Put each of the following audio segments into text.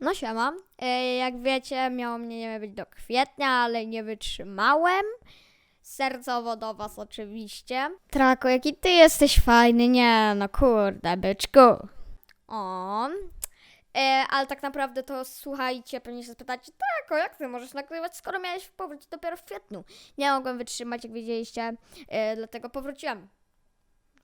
No siema. E, Jak wiecie, miało mnie nie być do kwietnia, ale nie wytrzymałem. Sercowo do was oczywiście. Trako, jaki ty jesteś fajny, nie no kurde, byczku. O. E, ale tak naprawdę to słuchajcie, pewnie się spytacie, Trako, jak ty możesz nagrywać, skoro miałeś powrócić dopiero w kwietniu? Nie mogłem wytrzymać, jak wiedzieliście, e, dlatego powróciłem.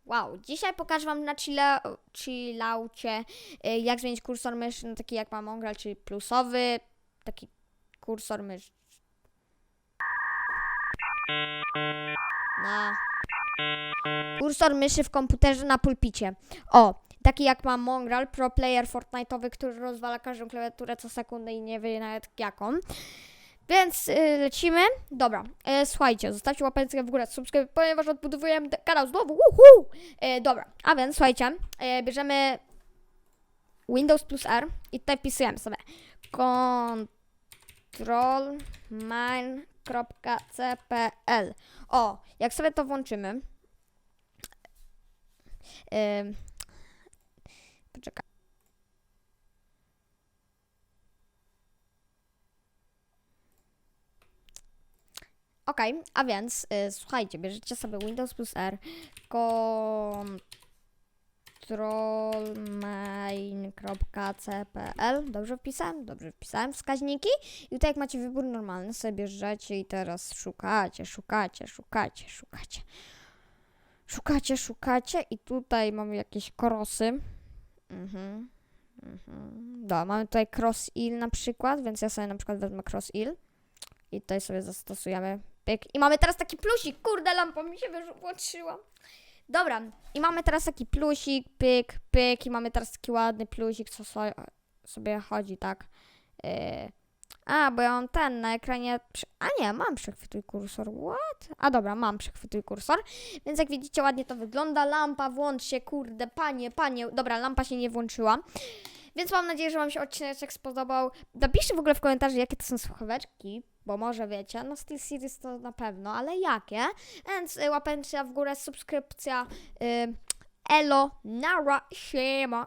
Wow, dzisiaj pokażę wam na chilla, chillaucie, y, jak zmienić kursor myszy na taki jak ma Mongrel, czyli plusowy, taki kursor myszy. Na kursor myszy w komputerze na pulpicie. O, taki jak ma Mongrel, pro player Fortnite'owy, który rozwala każdą klawiaturę co sekundę i nie wie nawet jaką. Więc y, lecimy. Dobra, y, słuchajcie, zostawcie łapeczkę w górę, subskrypcję, ponieważ odbudowujemy kanał znowu. Uhu! Y, dobra, a więc słuchajcie, y, bierzemy Windows plus R i tutaj wpisujemy sobie control mine.cpl. O, jak sobie to włączymy. Ym, Okej, a więc y, słuchajcie, bierzecie sobie Windows plus R, controlmain.cpl. Dobrze wpisałem? Dobrze wpisałem wskaźniki. I tutaj jak macie wybór normalny, sobie bierzecie i teraz szukacie, szukacie, szukacie, szukacie. Szukacie, szukacie i tutaj mamy jakieś krosy. Mhm. Mhm. Mamy tutaj cross ill na przykład, więc ja sobie na przykład wezmę cross ill. I tutaj sobie zastosujemy pyk. I mamy teraz taki plusik. Kurde, lampa mi się włączyła. Dobra, i mamy teraz taki plusik, pyk, pyk. I mamy teraz taki ładny plusik, co so, sobie chodzi, tak. Yy. A, bo ja mam ten na ekranie. A nie, mam przechwytuj kursor. What? A dobra, mam przechwytuj kursor. Więc jak widzicie, ładnie to wygląda. Lampa, włącz się, kurde, panie, panie. Dobra, lampa się nie włączyła. Więc mam nadzieję, że Wam się odcinek spodobał. Napiszcie w ogóle w komentarzu, jakie to są słuchaweczki, bo może wiecie, no Steel Series to na pewno, ale jakie? Więc y, łapencja w górę, subskrypcja, y, elo, nara, siema.